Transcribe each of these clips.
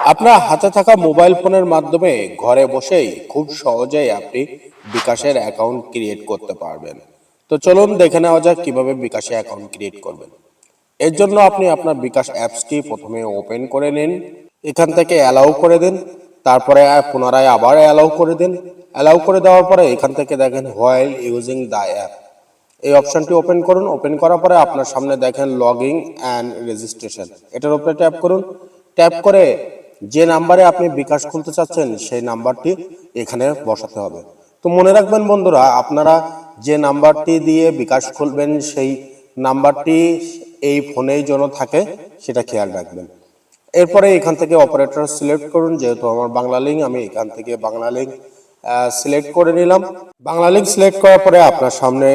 আপনার হাতে থাকা মোবাইল ফোনের মাধ্যমে ঘরে বসেই খুব সহজেই আপনি বিকাশের অ্যাকাউন্ট ক্রিয়েট করতে পারবেন। তো চলুন দেখে নেওয়া যাক কীভাবে বিকাশে অ্যাকাউন্ট ক্রিয়েট করবেন। এর জন্য আপনি আপনার বিকাশ অ্যাপসটি প্রথমে ওপেন করে নিন। এখান থেকে অ্যালাউ করে দিন। তারপরে পুনরায় আবার অ্যালাউ করে দিন। অ্যালাউ করে দেওয়ার পরে এখান থেকে দেখেন হোয়াইল ইউজিং দ্য অ্যাপ এই অপশনটি ওপেন করুন। ওপেন করার পরে আপনার সামনে দেখেন লগইন অ্যান্ড রেজিস্ট্রেশন এটার উপরে ট্যাপ করুন। ট্যাপ করে যে নাম্বারে আপনি বিকাশ খুলতে চাচ্ছেন, সেই নাম্বারটি এখানে বসাতে হবে। তো মনে রাখবেন বন্ধুরা, আপনারা যে নাম্বারটি দিয়ে বিকাশ খুলবেন, সেই নাম্বারটি এই ফোনেই যেন থাকে, সেটা খেয়াল রাখবেন। এরপরে এখান থেকে অপারেটর সিলেক্ট করুন, যেহেতু আমার বাংলা লিঙ্ক, আমি এখান থেকে বাংলা লিঙ্ক সিলেক্ট করে নিলাম। বাংলা লিঙ্ক সিলেক্ট করার পরে আপনার সামনে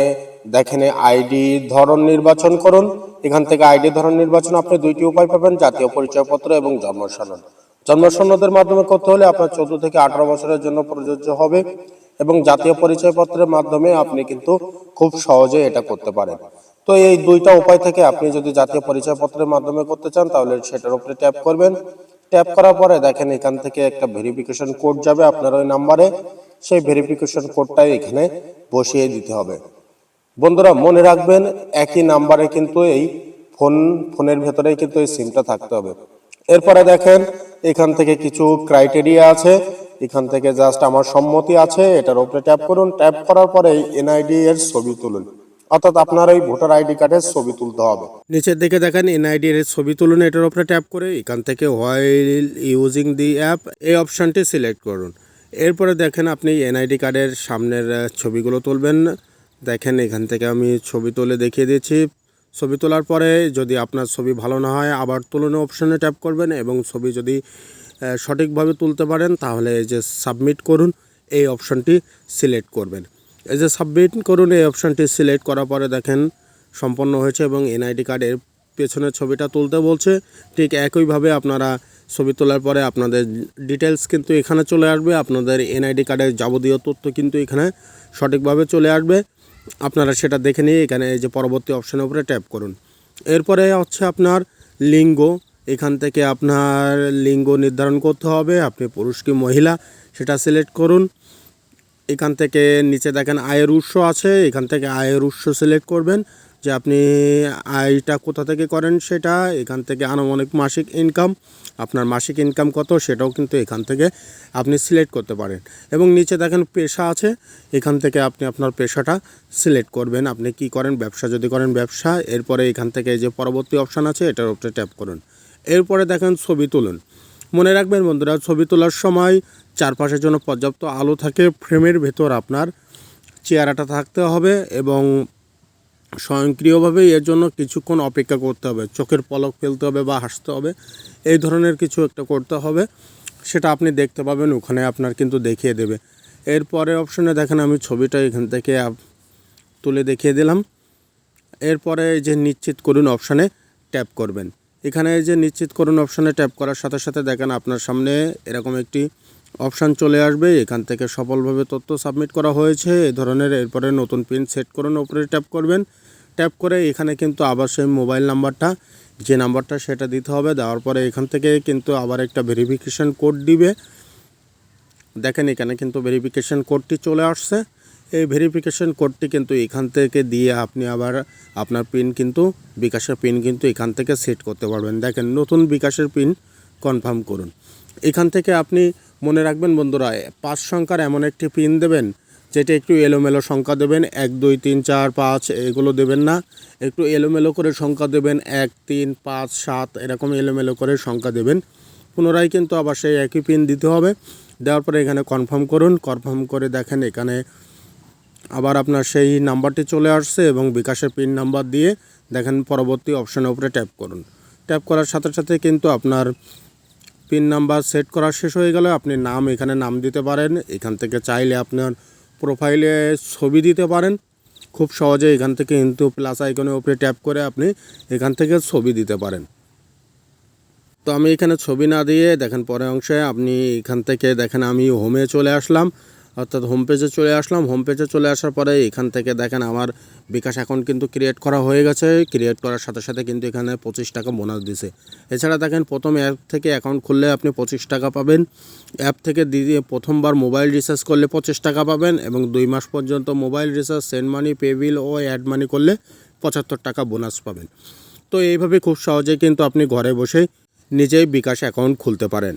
দেখেন আইডি ধরন নির্বাচন করুন। এখান থেকে আইডি ধরন নির্বাচন আপনি দুইটি উপায় পাবেন, জাতীয় পরিচয়পত্র এবং জন্ম সনদ জন্ম মাধ্যমে করতে হলে আপনার চোদ্দ থেকে আঠারো বছরের জন্য প্রযোজ্য হবে এবং জাতীয় পরিচয়পত্রের মাধ্যমে আপনি কিন্তু খুব সহজে এটা করতে পারেন। তো এই দুইটা উপায় থেকে আপনি যদি জাতীয় পরিচয়পত্রের মাধ্যমে করতে চান, তাহলে সেটার উপরে ট্যাপ করবেন। ট্যাপ করার পরে দেখেন এখান থেকে একটা ভেরিফিকেশন কোড যাবে আপনার ওই নাম্বারে সেই ভেরিফিকেশন কোডটাই এখানে বসিয়ে দিতে হবে। বন্ধুরা, মনে রাখবেন একই নাম্বারে কিন্তু এই ফোন ফোনের ভেতরেই কিন্তু এই সিমটা থাকতে হবে। এরপরে দেখেন এখান থেকে কিছু ক্রাইটেরিয়া আছে। এখান থেকে জাস্ট আমার সম্মতি আছে, এটার উপরে ট্যাপ করুন। ট্যাপ করার পরে এনআইডি এর ছবি তুলুন। অর্থাৎ আপনার এই ভোটার আইডি কার্ডের ছবি তুলতে হবে। নিচের দিকে দেখেন এনআইডি এর ছবি তুলুন, এটার উপরে ট্যাপ করে এখান থেকে হোয়াইল ইউজিং দি অ্যাপ এই অপশনটি সিলেক্ট করুন। এরপরে দেখেন, আপনি এনআইডি কার্ডের সামনের ছবিগুলো তুলবেন। দেখেন, এখান থেকে আমি ছবি তুলে দেখিয়ে দিয়েছি ছবি তোলার পরে যদি আপনার ছবি ভালো না হয়, আবার তুলনা অপশনে ট্যাপ করবেন এবং ছবি যদি সঠিকভাবে তুলতে পারেন, তাহলে এই যে সাবমিট করুন, এই অপশনটি সিলেক্ট করবেন। এই যে সাবমিট করুন, এই অপশনটি সিলেক্ট করার পরে দেখেন সম্পন্ন হয়েছে এবং এনআইডি কার্ডের পেছনের ছবিটা তুলতে বলছে। ঠিক একইভাবে আপনারা ছবি তোলার পরে আপনাদের ডিটেলস কিন্তু এখানে চলে আসবে, আপনাদের এনআইডি কার্ডের যাবতীয় তথ্য কিন্তু এখানে সঠিকভাবে চলে আসবে। আপনারা সেটা দেখে নিয়ে এখানে এই যে পরবর্তী অপশনের উপরে ট্যাপ করুন। এরপরে হচ্ছে আপনার লিঙ্গ। এখান থেকে আপনার লিঙ্গ নির্ধারণ করতে হবে। আপনি পুরুষ কি মহিলা, সেটা সিলেক্ট করুন। এখান থেকে নিচে দেখেন আয়ের উৎস আছে। এখান থেকে আয়ের উৎস সিলেক্ট করবেন। যে আপনি আয়টা কোথা থেকে করেন সেটা, এখান থেকে আনুমানিক মাসিক ইনকাম আপনার মাসিক ইনকাম কত সেটাও কিন্তু এখান থেকে আপনি সিলেক্ট করতে পারেন। এবং নিচে দেখেন পেশা আছে, এখান থেকে আপনি আপনার পেশাটা সিলেক্ট করবেন। আপনি কি করেন? ব্যবসা যদি করেন ব্যবসা, এরপরে এখান থেকে যে পরবর্তী অপশান আছে, এটার উপরে ট্যাপ করুন। এরপরে দেখেন ছবি তুলুন। মনে রাখবেন বন্ধুরা, ছবি তোলার সময় চারপাশের জন্য পর্যাপ্ত আলো থাকে ফ্রেমের ভেতর আপনার চেহারাটা থাকতে হবে এবং স্বয়ংক্রিয়ভাবে এর জন্য কিছুক্ষণ অপেক্ষা করতে হবে। চোখের পলক ফেলতে হবে বা হাসতে হবে। এই ধরনের কিছু একটা করতে হবে। সেটা আপনি দেখতে পাবেন, ওখানে আপনার কিন্তু দেখিয়ে দেবে। এরপরে অপশনে দেখেন, আমি ছবিটা এখান থেকে তুলে দেখিয়ে দিলাম। এরপরে যে নিশ্চিত করুন অপশানে ট্যাপ করবেন। এখানে যে নিশ্চিত করুন অপশানে ট্যাপ করার সাথে সাথে দেখেন, আপনার সামনে এরকম একটি অপশান চলে আসবে। এখান থেকে সফলভাবে তথ্য সাবমিট করা হয়েছে। এই ধরনের এরপরে নতুন পিন সেট করুন ওপরে ট্যাপ করবেন। ট্যাপ করে এখানে কিন্তু আবার সেই মোবাইল নাম্বারটা, যে নাম্বারটা সেটা দিতে হবে। দেওয়ার পরে এখান থেকে কিন্তু আবার একটা ভেরিফিকেশান কোড দিবে। দেখেন এখানে কিন্তু ভেরিফিকেশন কোডটি চলে আসছে। এই ভেরিফিকেশন কোডটি কিন্তু এখান থেকে দিয়ে আপনি আবার আপনার পিন কিন্তু, বিকাশের পিন কিন্তু এখান থেকে সেট করতে পারবেন। দেখেন নতুন বিকাশের পিন কনফার্ম করুন। এখান থেকে আপনি মনে রাখবেন বন্ধুরা, পাঁচ সংখ্যার এমন একটি পিন দেবেন, যেটা একটু এলোমেলো সংখ্যা দেবেন, এক, দুই, তিন, চার, পাঁচ, এগুলো দেবেন না। একটু এলোমেলো করে সংখ্যা দেবেন, এক, তিন, পাঁচ, সাত, এরকম এলোমেলো করে সংখ্যা দেবেন। পুনরায় কিন্তু আবার সেই একই পিন দিতে হবে। দেওয়ার পরে এখানে কনফার্ম করুন, কনফার্ম করে দেখেন এখানে আবার আপনার সেই নাম্বারটি চলে আসছে এবং বিকাশের পিন নাম্বার দিয়ে দেখেন পরবর্তী অপশনের উপরে ট্যাপ করুন। ট্যাপ করার সাথে সাথে কিন্তু আপনার পিন নাম্বার সেট করা শেষ হয়ে গেলে আপনি নাম এখানে নাম দিতে পারেন। এখান থেকে চাইলে আপনার প্রোফাইলে ছবি দিতে পারেন। খুব সহজে এখান থেকে কিন্তু প্লাস আইকনের উপরে ট্যাপ করে আপনি এখান থেকে ছবি দিতে পারেন। তো আমি এখানে ছবি না দিয়ে দেখেন পরে অংশে আপনি এখান থেকে দেখেন আমি হোমে চলে আসলাম। অর্থাৎ হোম পেজে চলে আসলাম। হোম পেজে চলে আসার পরে এখান থেকে দেখেন আমার বিকাশ অ্যাকাউন্ট কিন্তু ক্রিয়েট করা হয়ে গেছে। ক্রিয়েট করার সাথে সাথে কিন্তু এখানে পঁচিশ টাকা বোনাস দিছে। এছাড়া দেখেন প্রথম অ্যাপ থেকে অ্যাকাউন্ট খুললে আপনি পঁচিশ টাকা পাবেন। অ্যাপ থেকে দ্বিতীয় প্রথমবার মোবাইল রিচার্জ করলে পঁচিশ টাকা পাবেন এবং দুই মাস পর্যন্ত mobile recharge send money pay bill ও অ্যাড মানি করলে পঁচাত্তর টাকা বোনাস পাবেন। তো এইভাবে খুব সহজেই কিন্তু আপনি ঘরে বসেই নিজেই বিকাশ অ্যাকাউন্ট খুলতে পারেন।